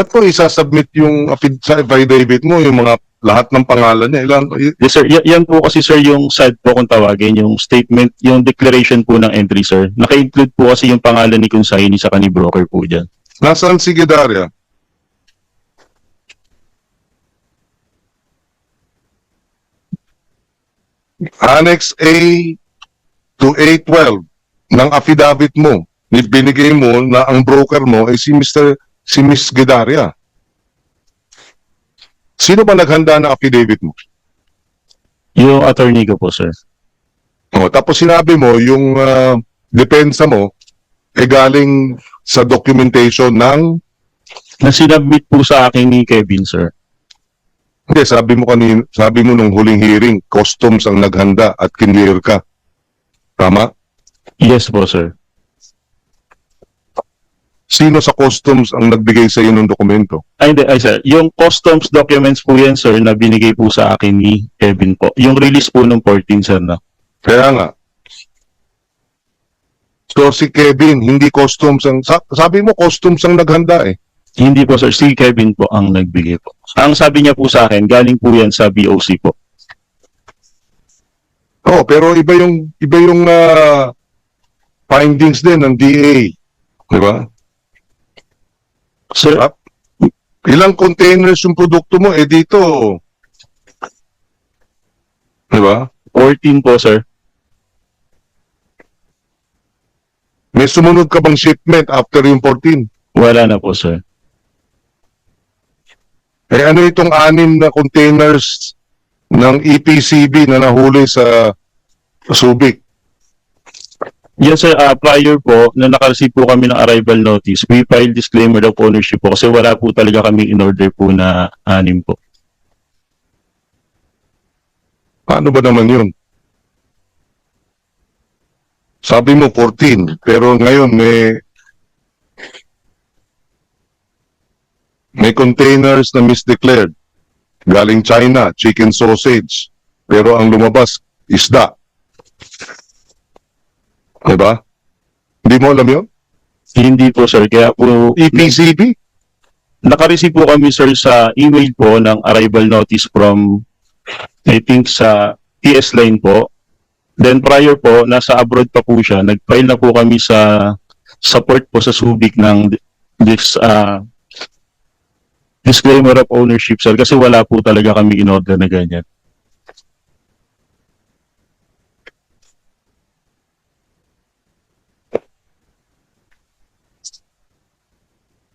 Ba't mo isasubmit yung affid- sa affidavit mo, yung mga lahat ng pangalan niya? Ilan, Yes sir, Y- yan po kasi sir yung SAD po kung tawagin, yung statement, yung declaration po ng entry sir. Naka-include po kasi yung pangalan ni Consignee sa ni broker po dyan. nasaan si Gedaria? Annex A to A12 ng affidavit mo, ni- binigay mo na ang broker mo ay si Mr. si Miss Gedaria. Sino ba naghanda ng affidavit mo? Yung attorney ko po sir. O, tapos sinabi mo yung ah, depensa mo ay galing sa documentation ng Na sinubmit po sa akin ni Kevin sir. Hindi, sabi mo kanina, sabi mo nung huling hearing, customs ang naghanda at kinlear ka. Tama? Yes po sir. Sino sa customs ang nagbigay sa iyo ng dokumento? Ay, hindi, ay sir. Yung customs documents po yan sir na binigay po sa akin ni Kevin po. Yung release po ng 14 sir na. Kaya nga. So si Kevin, hindi customs ang, sa- sabi mo customs ang naghanda eh. Hindi po sir, si Kevin po ang nagbigay po. Ang sabi niya po sa akin, galing po yan sa BOC po. Oh, pero iba yung, iba yung ah, findings din ng DA. Di ba? Sir, Ah, Ilang containers yung produkto mo, eh dito. Di ba? 14 po sir. May sumunod ka bang shipment after yung 14? Wala na po sir. Eh ano itong anim na containers ng EPCB na nahuli sa Subic? Yes sir, Ah, prior po, na nakareceive po kami ng arrival notice, we filed disclaimer of ownership po kasi wala po talaga kami in order po na anim po. Paano ba naman yun? Sabi mo 14, pero ngayon may may containers na misdeclared. Galing China, chicken sausage. Pero ang lumabas, isda. Diba? Hindi mo alam yun? Hindi po sir, kaya po EPCB? nakareceive po kami sir sa email po ng arrival notice from I think sa TS line po. Then prior po, nasa abroad pa po siya. Nag-file na po kami sa support po sa Subic ng this ah, disclaimer of ownership sir kasi wala po talaga kami in order na ganyan.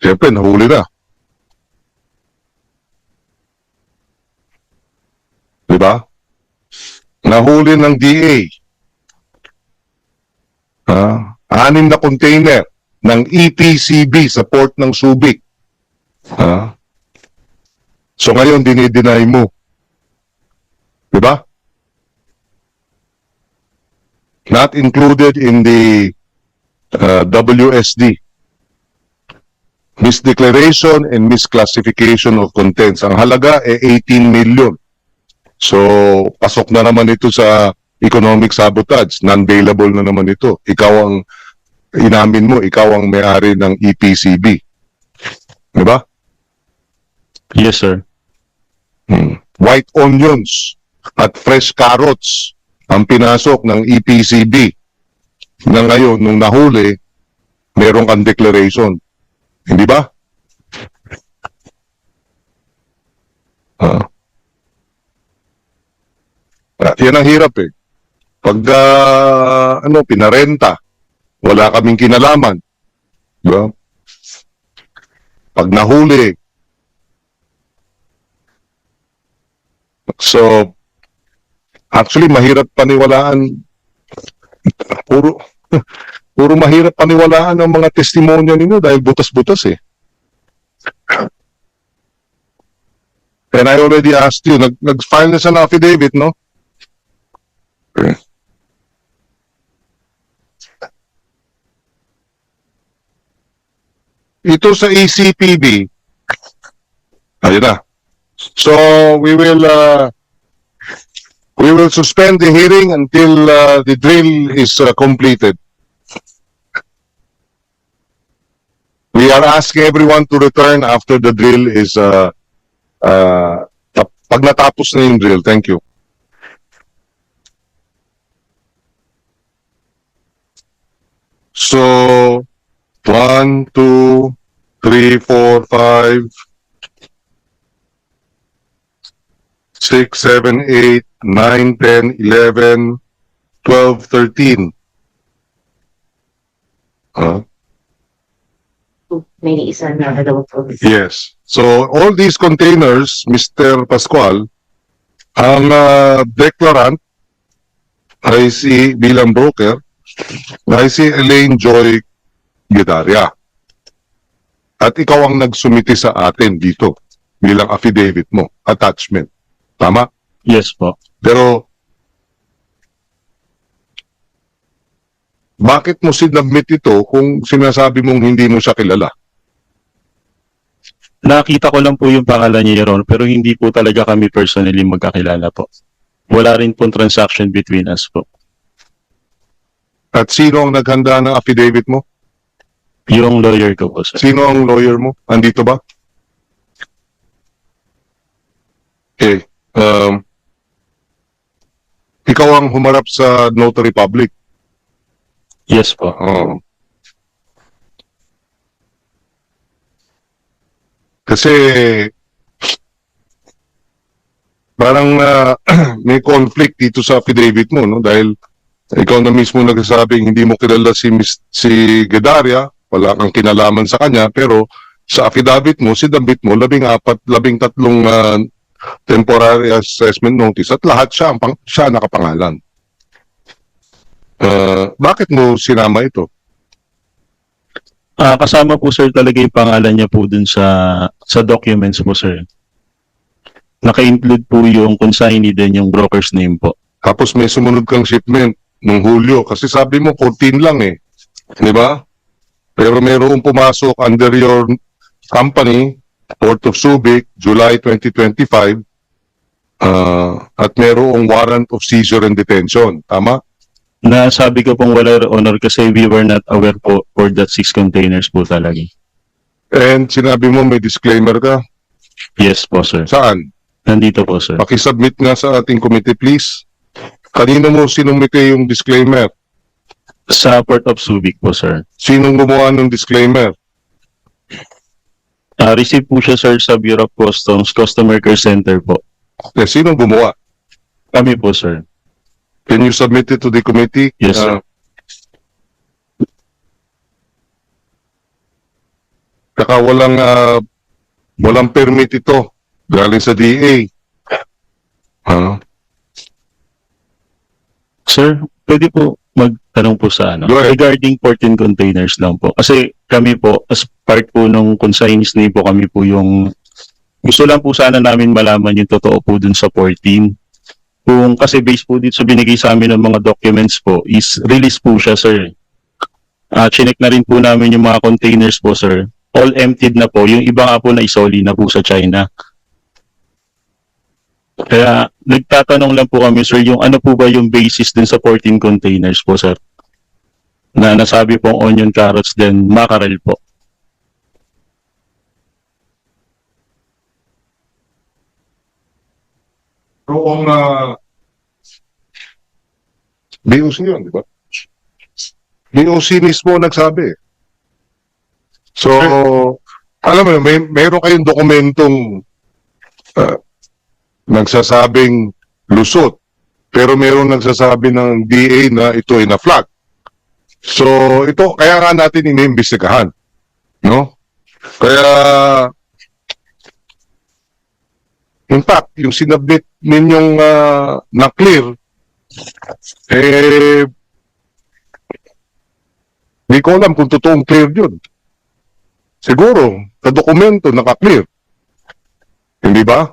Siyempre, nahuli na. Diba? Nahuli ng DA. Ah, anim na container ng E EPCB sa port ng Subic. Ah. So ngayon, dinideny mo. Diba? Not included in the uh, WSD misdeclaration and misclassification of contents. Ang halaga ay 18 million. So, pasok na naman ito sa economic sabotage. Non-bailable na naman ito. Ikaw ang inamin mo, ikaw ang may-ari ng EPCB. Diba? Yes sir. Hmm. White onions at fresh carrots ang pinasok ng EPCB na ngayon, nung nahuli, meron kang declaration. Hindi ba? Ah, yan ang hirap eh. Pag ah, ano, pinarenta, wala kaming kinalaman. Di ba? Pag nahuli, So, actually, mahirap paniwalaan. Puro, puro mahirap paniwalaan ang mga testimonya ninyo dahil butas-butas eh. And I already asked you, nag, nag-file na siya ng affidavit, no? Ito sa ECPB, ayun na, So we will uh, we will suspend the hearing until uh, the drill is uh, completed. We are asking everyone to return after the drill is, uh, uh, pag natapos na yung drill. Thank you. So, one, two, three, four, five, six, seven, eight, nine, ten, eleven, twelve, thirteen. Huh? May isa na dalawa po. Yes. So all these containers, Mr. Pascual, ang uh, declarant ay si bilang broker ay si Elaine Joy Guidaria. At ikaw ang nagsumiti sa atin dito bilang affidavit mo, attachment. Tama? Yes po. Pero bakit mo sinubmit ito kung sinasabi mong hindi mo siya kilala? Nakita ko lang po yung pangalan niya, Your Honor, pero hindi po talaga kami personally magkakilala po. Wala rin pong transaction between us po. At sino ang naghanda ng affidavit mo? Yung lawyer ko po, sir. Sino ang lawyer mo? Andito ba? Okay. Um, ikaw ang humarap sa notary public. Yes po. Oh. Kasi parang ah, may conflict dito sa affidavit mo, no? Dahil ikaw na mismo nagsasabing hindi mo kilala si Miss, si Gedaria, wala kang kinalaman sa kanya, pero sa affidavit mo, si Dambit mo, labing apat, labing tatlong ah, temporary assessment notice at lahat siya, ang pang, siya nakapangalan. Ah, bakit mo sinama ito? Ah, kasama po sir talaga yung pangalan niya po dun sa sa documents po sir. Naka-include po yung consignee din yung broker's name po. Tapos may sumunod kang shipment nung Hulyo kasi sabi mo 14 lang eh. 'Di ba? Pero mayroong pumasok under your company, Port of Subic, July 2025, ah, at mayroong warrant of seizure and detention. Tama? Nasabi ko pong wala Your honor kasi we were not aware po for that six containers po talaga. And sinabi mo may disclaimer ka. Yes po sir. Saan? Nandito po sir. Pakisubmit nga sa ating committee please. Kanino mo sinumite yung disclaimer? Sa Port of Subic po sir. Sinong gumawa ng disclaimer? Ah, receive po siya sir sa Bureau of Customs Customer Care Center po. Eh, sinong gumawa? Kami po sir. Can you submit it to the committee? Yes, sir. Uh, Saka walang ah, walang permit ito galing sa DA. Ha? Sir, pwede po magtanong po sa ano? Go ahead. Regarding 14 containers lang po. Kasi kami po, as part po nung consignees name po, kami po yung gusto lang po sana namin malaman yung totoo po dun sa 14. Kung kasi based po dito sa binigay sa amin ng mga documents po, is release po siya, sir. Ah, chinek na rin po namin yung mga containers po, sir. All emptied na po. Yung iba nga po na isoli na po sa China. Kaya nagtatanong lang po kami, sir, yung ano po ba yung basis din sa 14 containers po, sir? Na nasabi pong onion carrots then mackerel po. Noong uh, BOC yun, di ba? BOC mismo nagsabi. So, alam mo, may meron kayong dokumentong uh, nagsasabing lusot, pero meron nagsasabi ng DA na ito ay na-flag. So, ito, kaya nga natin iniimbestigahan. No? Kaya, in fact, yung sinabit ninyong ah, na-clear, eh, di ko alam kung totoong clear yun. Siguro, sa dokumento, naka-clear. Hindi ba?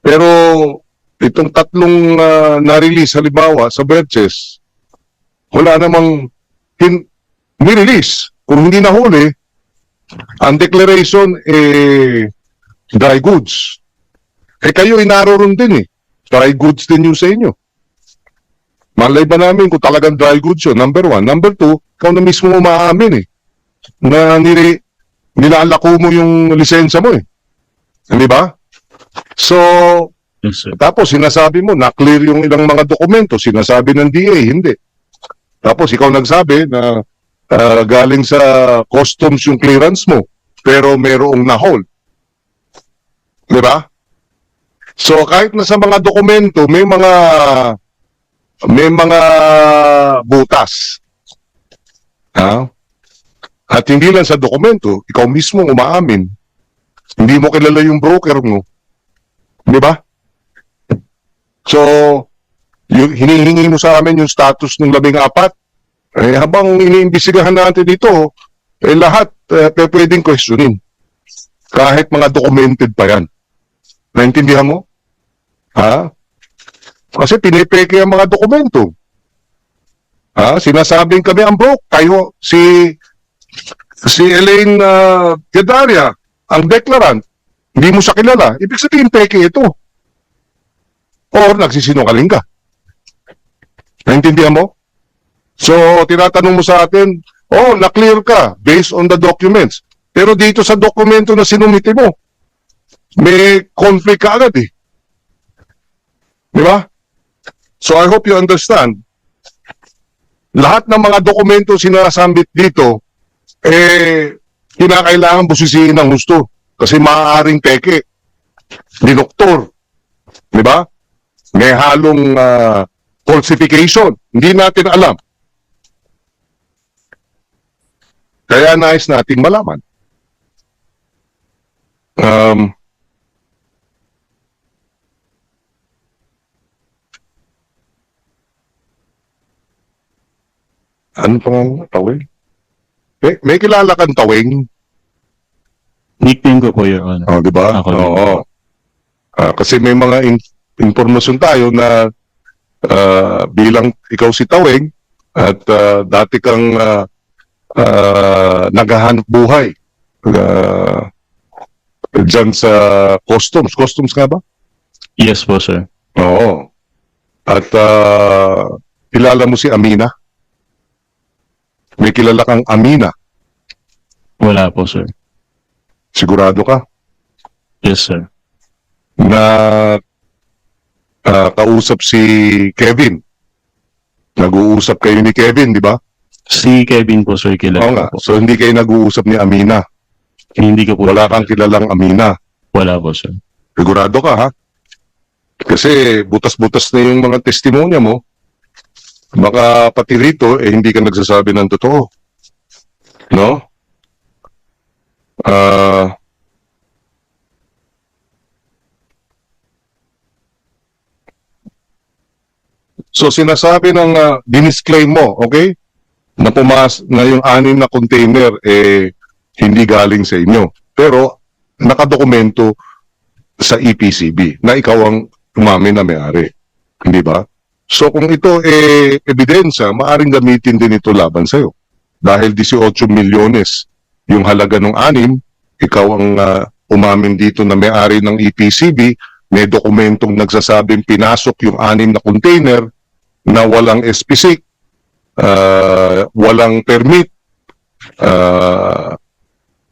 Pero, itong tatlong ah, na-release, halimbawa, sa Berches, wala namang hin- nirelease. Kung hindi nahuli, ang declaration, eh, dry goods. Eh kayo inaroon din eh. Dry goods din yung sa inyo. Malay ba namin kung talagang dry goods yun? Number one. Number two, ikaw na mismo umaamin eh. na nili, nilalako mo yung lisensya mo eh. Di ba? So, Yes, sir. tapos sinasabi mo, na-clear yung ilang mga dokumento, sinasabi ng DA, hindi. Tapos ikaw nagsabi na ah, galing sa customs yung clearance mo, pero merong na-hold. Di ba? So kahit na sa mga dokumento, may mga may mga butas. Ha? At hindi lang sa dokumento, ikaw mismo umaamin. Hindi mo kilala yung broker mo. Di ba? So, yung hinihingi mo sa amin yung status ng labing apat, eh, habang iniimbestigahan natin ito, eh, lahat eh, pwedeng questionin. Kahit mga documented pa yan. Naintindihan mo? Ha? Kasi pinipeke ang mga dokumento. Ha? Sinasabing kami ang broke. Kayo, si si Elaine uh, Gedaria, ang declarant, hindi mo siya kilala. Ibig sabihin, peke ito. Or nagsisinungaling ka. Naintindihan mo? So, tinatanong mo sa atin, oh, na-clear ka based on the documents. Pero dito sa dokumento na sinumiti mo, may conflict ka agad eh. Di ba? So, I hope you understand. Lahat ng mga dokumento sinasambit dito, eh, kinakailangan busisiin ng gusto. Kasi maaaring peke. Ni doktor. Di ba? May halong ah, falsification. Hindi natin alam. Kaya nais nating malaman. Um, ano pangalan? Tawing? May, may kilala kang tawing? Nickname ko po, Your Honor. Oh, di ba? Ako. Oo. Ah, kasi may mga in- impormasyon tayo na ah, bilang ikaw si Tawing at ah, dati kang ah, ah, naghahanap buhay uh, dyan sa customs. Customs nga ba? Yes po, sir. Oo. At ah, kilala mo si Amina? May kilala kang Amina? Wala po, sir. Sigurado ka? Yes, sir. na ah, kausap si Kevin. Nag-uusap kayo ni Kevin, di ba? Si Kevin po, sir, Oo kilala nga. ko po. So hindi kayo nag-uusap ni Amina. Hindi ko po. Wala kang kilalang Amina. Wala po, sir. Sigurado ka, ha? Kasi butas-butas na yung mga testimonya mo. Baka pati rito, eh, hindi ka nagsasabi ng totoo. No? Ah... So sinasabi ng uh, dinisclaim mo, okay? Na pumas na yung anim na container eh hindi galing sa inyo. Pero nakadokumento sa EPCB na ikaw ang umamin na may-ari. Hindi ba? So kung ito eh ebidensya, maaring gamitin din ito laban sa'yo. Dahil 18 milyones yung halaga ng anim, ikaw ang ah, umamin dito na may-ari ng EPCB, may dokumentong nagsasabing pinasok yung anim na container na walang SPC, ah, walang permit. Ah,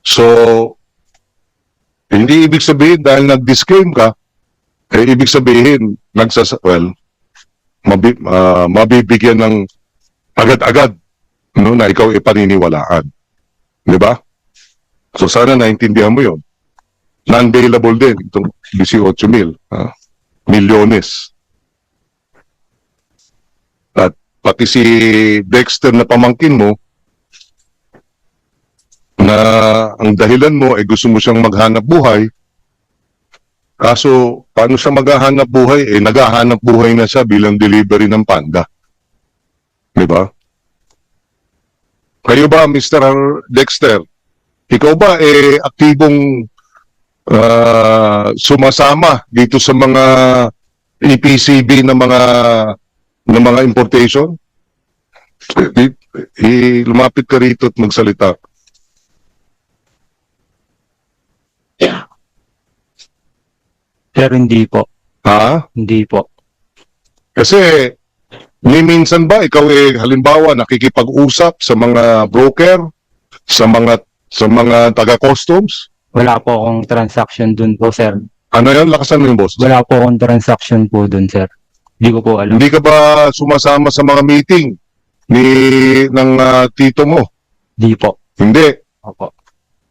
so, hindi ibig sabihin dahil nag-disclaim ka, eh, ibig sabihin, nagsas well, mabi, ah, mabibigyan ng agad-agad no, na ikaw ipaniniwalaan. Di ba? So sana naintindihan mo yon. Non-bailable din itong 18 mil. ah, milyones. At pati si Dexter na pamangkin mo, na ang dahilan mo ay gusto mo siyang maghanap buhay, kaso paano siya maghahanap buhay? Eh, naghahanap buhay na siya bilang delivery ng panda. Di ba? Kayo ba, Mr. Dexter, ikaw ba eh aktibong ah, sumasama dito sa mga EPCB na mga na mga importation? I, i- lumapit ka rito at magsalita. Sir, hindi po. Ha? Hindi po. Kasi ni minsan ba ikaw eh halimbawa nakikipag-usap sa mga broker sa mga sa mga taga-customs? Wala po akong transaction dun po, sir. Ano yan? Lakasan mo yung boss. Wala po akong transaction po dun, sir. Hindi ko po alam. Hindi ka ba sumasama sa mga meeting ni ng ah, tito mo? Di po. Hindi. Opo.